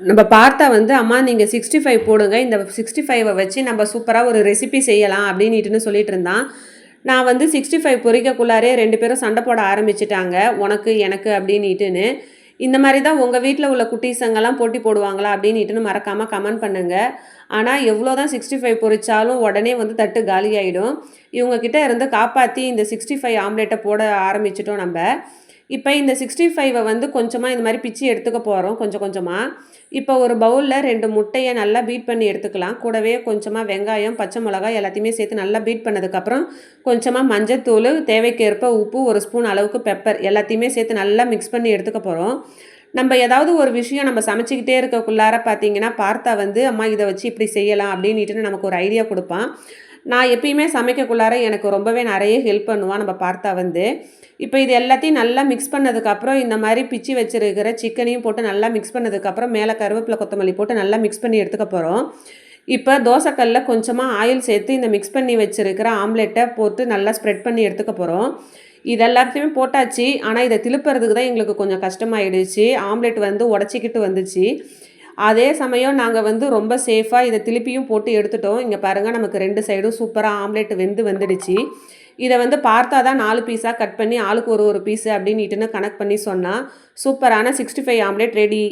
நம்ம பார்த்தா வந்து அம்மா நீங்கள் சிக்ஸ்டி ஃபைவ் போடுங்க. இந்த சிக்ஸ்டி ஃபைவை வச்சு நம்ம சூப்பராக ஒரு ரெசிபி செய்யலாம் அப்படின்னுட்டுன்னு சொல்லிட்டு இருந்தான். நான் வந்து சிக்ஸ்டி ஃபைவ் பொறிக்கக்குள்ளாரே ரெண்டு பேரும் சண்டை போட ஆரம்பிச்சிட்டாங்க. உனக்கு எனக்கு அப்படின்னுட்டுன்னு. இந்த மாதிரி தான் உங்கள் வீட்டில் உள்ள குட்டீஸங்கெல்லாம் போட்டி போடுவாங்களா அப்படின்னுட்டுன்னு மறக்காமல் கமெண்ட் பண்ணுங்கள் ஆனால் எவ்வளோ தான் சிக்ஸ்டி ஃபைவ் பொறிச்சாலும் உடனே வந்து தட்டு காலியாயிடும். இவங்கக்கிட்ட இருந்து காப்பாற்றி இந்த சிக்ஸ்டி ஃபைவ் ஆம்லேட்டை போட ஆரம்பிச்சிட்டோம் நம்ம. இப்போ இந்த சிக்ஸ்டி ஃபைவை வந்து கொஞ்சமாக இந்த மாதிரி பிச்சு எடுத்துக்க போகிறோம் கொஞ்சம் கொஞ்சமாக இப்போ ஒரு பவுலில் ரெண்டு முட்டையை நல்லா பீட் பண்ணி எடுத்துக்கலாம். கூடவே கொஞ்சமாக வெங்காயம் பச்சை மிளகாய் எல்லாத்தையுமே சேர்த்து நல்லா பீட் பண்ணதுக்கப்புறம் கொஞ்சமாக மஞ்சத்தூள் தேவைக்கேற்ப உப்பு ஒரு ஸ்பூன் அளவுக்கு பெப்பர் எல்லாத்தையுமே சேர்த்து நல்லா மிக்ஸ் பண்ணி எடுத்துக்க போகிறோம் நம்ம ஏதாவது ஒரு விஷயம் நம்ம சமைச்சிக்கிட்டே இருக்கக்குள்ளார பார்த்தீங்கன்னா பார்த்தா வந்து அம்மா இதை வச்சு இப்படி செய்யலாம் அப்படின்ட்டு நமக்கு ஒரு ஐடியா கொடுப்பான். நான் எப்பயுமே சமைக்கக்குள்ளார எனக்கு ரொம்பவே நிறைய ஹெல்ப் பண்ணுவான் நம்ம பார்த்தா வந்து. இப்போ இது எல்லாத்தையும் நல்லா மிக்ஸ் பண்ணதுக்கப்புறம் இந்த மாதிரி பிச்சு வச்சுருக்கிற சிக்கனையும் போட்டு நல்லா மிக்ஸ் பண்ணதுக்கப்புறம் மேலே கருவேப்பிலை கொத்தமல்லி போட்டு நல்லா மிக்ஸ் பண்ணி எடுத்துக்க போகிறோம் இப்போ தோசைக்கல்ல கொஞ்சமாக ஆயில் சேர்த்து இந்த மிக்ஸ் பண்ணி வச்சுருக்கிற ஆம்லெட்டை போட்டு நல்லா ஸ்ப்ரெட் பண்ணி எடுத்துக்க போகிறோம் இது எல்லாத்தையுமே போட்டாச்சு. ஆனால் இதை திருப்புறதுக்கு தான் எங்களுக்கு கொஞ்சம் கஷ்டமாயிடுச்சு. ஆம்லெட் வந்து உடச்சிக்கிட்டு வந்துச்சு. அதே சமயம் நாங்கள் வந்து ரொம்ப சேஃபாக இதை திருப்பியும் போட்டு எடுத்துட்டோம். இங்கே பாருங்கள் நமக்கு ரெண்டு சைடும் சூப்பராக ஆம்லெட் வெந்து வந்துடுச்சு. இதை வந்து பார்த்தா தான் நாலு பீஸாக கட் பண்ணி ஆளுக்கு ஒரு ஒரு பீஸு அப்படின்னு கணக்கு பண்ணி சொன்னால் சூப்பரான சிக்ஸ்டி ஃபைவ் ஆம்லேட் ரெடி